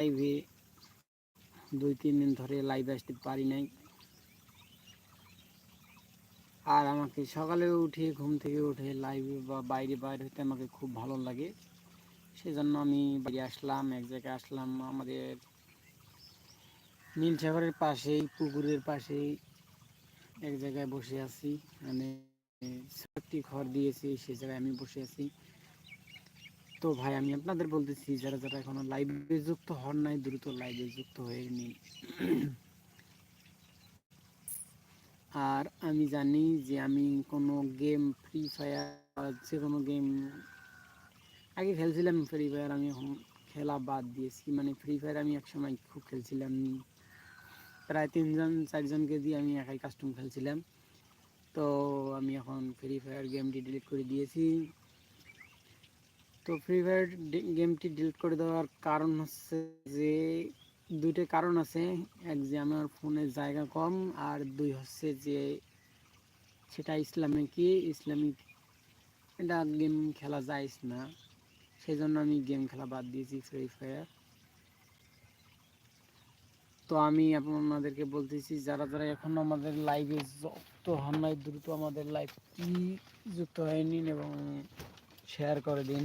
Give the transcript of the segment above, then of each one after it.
লাইভে দুই, তিন দিন ধরে লাইভে আসতে পারি নাই। আর আমাকে সকালে উঠে, ঘুম থেকে উঠে লাইভে বা বাইরে বাইরে হতে আমাকে খুব ভালো লাগে। সেজন্য আমি বাইরে আসলাম, এক জায়গায় আসলাম, আমাদের নীলসাগরের পাশেই, পুকুরের পাশেই এক জায়গায় বসে আছি। মানে একটি ঘর দিয়েছি, সে জায়গায় আমি বসে আছি। তো ভাই, আমি আপনাদের বলতেছি, যারা যারা এখনও লাইভে যুক্ত হন নাই, দ্রুত লাইভে যুক্ত হয়ে নিন। আর আমি জানি যে আমি কোনো গেম ফ্রি ফায়ার যে কোনো গেম আগে খেলছিলাম ফ্রি ফায়ার আমি এখন খেলা বাদ দিয়েছি। মানে ফ্রি ফায়ার আমি একসময় খুব খেলছিলাম। প্রায় তিনজন, চারজনকে দিয়ে আমি একাই কাস্টম খেলছিলাম। তো আমি এখন ফ্রি ফায়ার গেমটি ডিলিট করে দিয়েছি। তো ফ্রি ফায়ার গেমটি ডিলিট করে দেওয়ার কারণ হচ্ছে যে, দুইটা কারণ আছে। এক যে আমার ফোনে জায়গা কম, আর দুই হচ্ছে যে, সেটা ইসলামিকই। ইসলামিক এটা গেম খেলা যায় না। সেই জন্য আমি গেম খেলা বাদ দিয়েছি ফ্রি ফায়ার তো আমি আপনাদেরকে বলতেছি, যারা যারা এখন আমাদের লাইভে যুক্ত হন নাই, দ্রুত আমাদের লাইভটি যুক্ত হয়নি এবং শেয়ার করে দিন।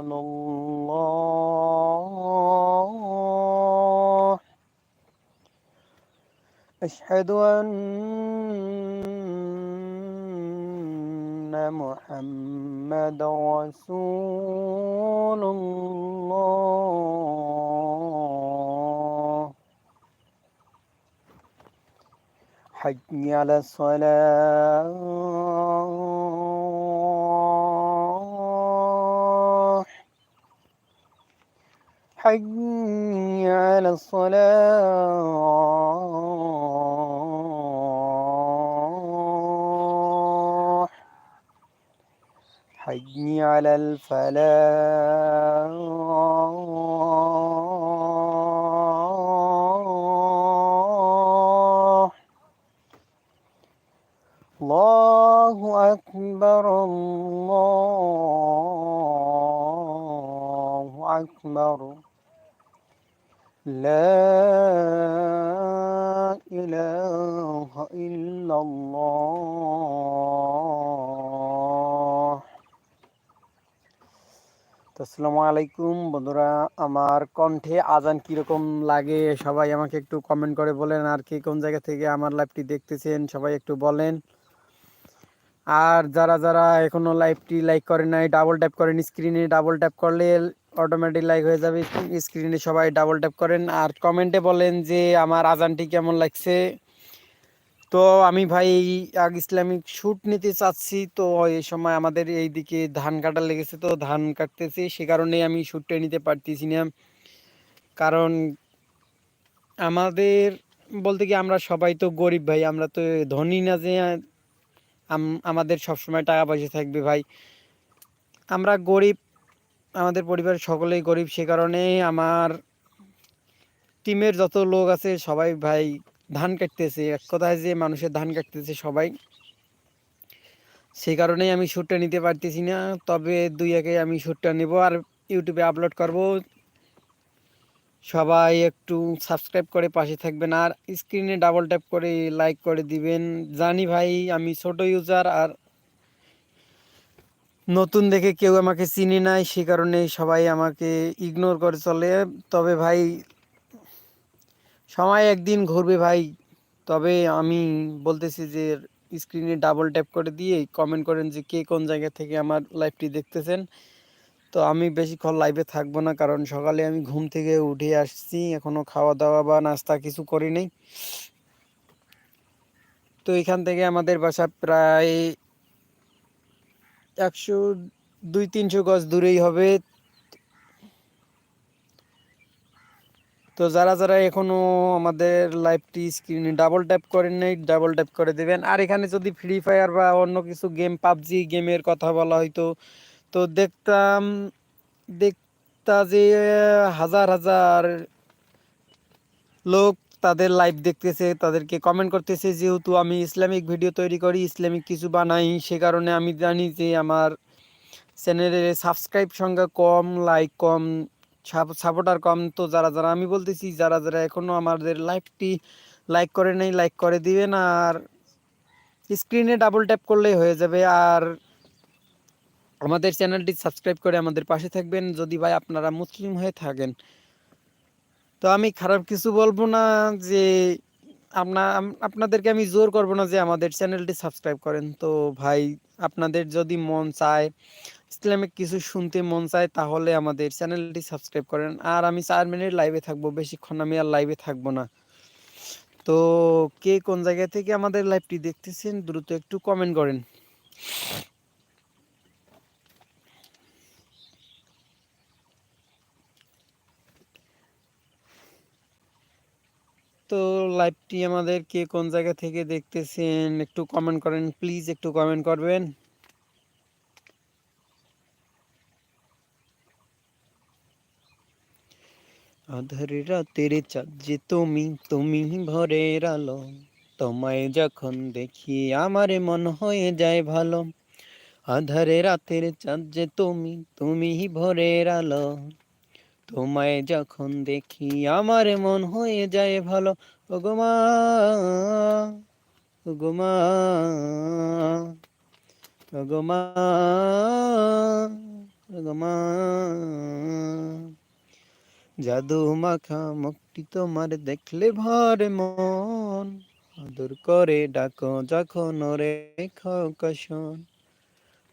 الله. أشهد أن محمد رسول الله. حي على الصلاة. حي على الصلاة حي على الفلاح. الله أكبر الله أكبر. لا إله إلا الله তো আসসালামু আলাইকুম বন্ধুরা আমার কণ্ঠে আজান কীরকম লাগে সবাই আমাকে একটু কমেন্ট করে বলেন আর কে কোন জায়গা থেকে আমার লাইভটি দেখতেছেন সবাই একটু বলেন আর যারা যারা এখনো লাইভটি লাইক করে নাই ডাবল ট্যাপ করেন স্ক্রিনে ডাবল ট্যাপ করলে অটোমেটিক লাইক হয়ে যাবে। স্ক্রিনে সবাই ডাবল ট্যাপ করেন। আর কমেন্টে বলেন যে, আমার আজানটি কেমন লাগছে? তো আমি ভাই, আগ ইসলামিক শ্যুট নিতে চাচ্ছি। তো এই সময় আমাদের এই দিকে ধান কাটা লেগেছে তো ধান কাটতেছি। সে কারণেই আমি শ্যুটটা নিতে পারতেছি না। কারণ আমাদের, বলতে কি আমরা সবাই তো গরিব ভাই, আমরা তো ধনী না যে আমাদের সবসময় টাকা পয়সা থাকবে ভাই। আমরা গরিব আমাদের পরিবারের সকলেই গরিব, সে কারণে আমার টিমের যত লোক আছে, সবাই ভাই ধান কাটতেছে। এক কথায় যে মানুষের ধান কাটতেছে সবাই। সেই কারণেই আমি শ্যুটটা নিতে পারতেছি না, তবে দুই একে আমি শ্যুটটা নেব আর ইউটিউবে আপলোড করব। সবাই একটু সাবস্ক্রাইব করে পাশে থাকবেন আর স্ক্রিনে ডাবল ট্যাপ করে লাইক করে দিবেন। জানি ভাই, আমি ছোট ইউজার আর নতুন দেখে কেউ আমাকে চিনি নাই, সে কারণে সবাই আমাকে ইগনোর করে চলে। তবে ভাই, সময় একদিন ঘুরবে ভাই। তবে আমি বলতেছি যে স্ক্রিনে ডাবল ট্যাপ করে দিয়ে কমেন্ট করেন যে, কে কোন জায়গা থেকে আমার লাইভটি দেখতেছেন। তো আমি বেশিক্ষণ লাইভে থাকব না, কারণ সকালে আমি ঘুম থেকে উঠে আসছি, এখনও খাওয়া দাওয়া বা নাস্তা কিছু করি নাই তো এখান থেকে আমাদের বাসা প্রায় একশো দুই তিনশো গজ দূরেই হবে। তো যারা যারা এখনও আমাদের লাইভটি স্ক্রিনে ডাবল ট্যাপ করেন নাই ডাবল ট্যাপ করে দেবেন। আর এখানে যদি ফ্রি ফায়ার বা অন্য কিছু গেম পাবজি গেমের কথা বলা হয়তো, তো দেখতাম, দেখতা যে হাজার হাজার লোক তাদের লাইভ দেখতেছে, তাদেরকে কমেন্ট করতেছে, যেহেতু আমি ইসলামিক ভিডিও তৈরি করি, ইসলামিক কিছু বানাই, সে কারণে আমি জানি যে আমার চ্যানেলের সাবস্ক্রাইব সংখ্যা কম লাইক কম সাপোর্টার কম। তো যারা যারা আমি বলতেছি, যারা যারা এখনও আমাদের লাইভটি লাইক করে নেই লাইক করে দিবেন আর স্ক্রিনে ডাবল ট্যাপ করলেই হয়ে যাবে। আর আমাদের চ্যানেলটি সাবস্ক্রাইব করে আমাদের পাশে থাকবেন। যদি ভাই আপনারা মুসলিম হয়ে থাকেন তো আমি খারাপ কিছু বলব না যে আপনার আপনাদেরকে আমি জোর করব না যে আমাদের চ্যানেলটি সাবস্ক্রাইব করেন। তো ভাই, আপনাদের যদি মন চায়, ইসলামিক কিছু শুনতে মন চায়, তাহলে আমাদের চ্যানেলটি সাবস্ক্রাইব করেন। আর আমি চার মিনিট লাইভে থাকব, বেশিক্ষণ আমি আর লাইভে থাকব না। তো কে কোন জায়গা থেকে আমাদের লাইভটি দেখতেছেন, দ্রুত একটু কমেন্ট করেন। তো লাইভটি আমাদের কে কোন জায়গা থেকে দেখতেছেন? একটু কমেন্ট করেন প্লিজ একটু কমেন্ট করবেন। আধার রাতের চাঁদ যে তুমি তুমি ভরের আলো। তোমায় যখন দেখি আমার মন হয়ে যায় ভালো। আধারে রাতের চাঁদ যে তুমি তুমি ভরের আলো। তোমায় যখন দেখি আমার মন হয়ে যায় ভালো। ওগোমা ওগোমা ওগোমা ওগোমা জাদু মাখা মুক্তি তোমার দেখলে ভরে মন। আদর করে ডাকো যখন রেখো কশন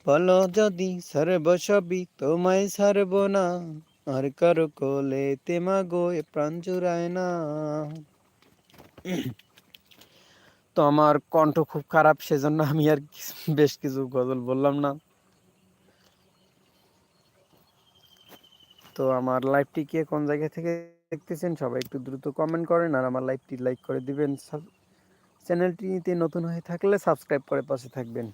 বলো যদি সর্ব সবই তোমায় সারব না। আর কারও কোলে তেমা গো এ প্রাণ জুড়ায় না। তো আমার কণ্ঠ খুব খারাপ, সেজন্য আমি আর বেশ কিছু গজল বললাম না। তো আমার লাইভটি কে কোন জায়গা থেকে দেখতেছেন? সবাই একটু দ্রুত কমেন্ট করেন আর আমার লাইভটি লাইক করে দিবেন। চ্যানেলটিতে নতুন হয়ে থাকলে সাবস্ক্রাইব করে পাশে থাকবেন।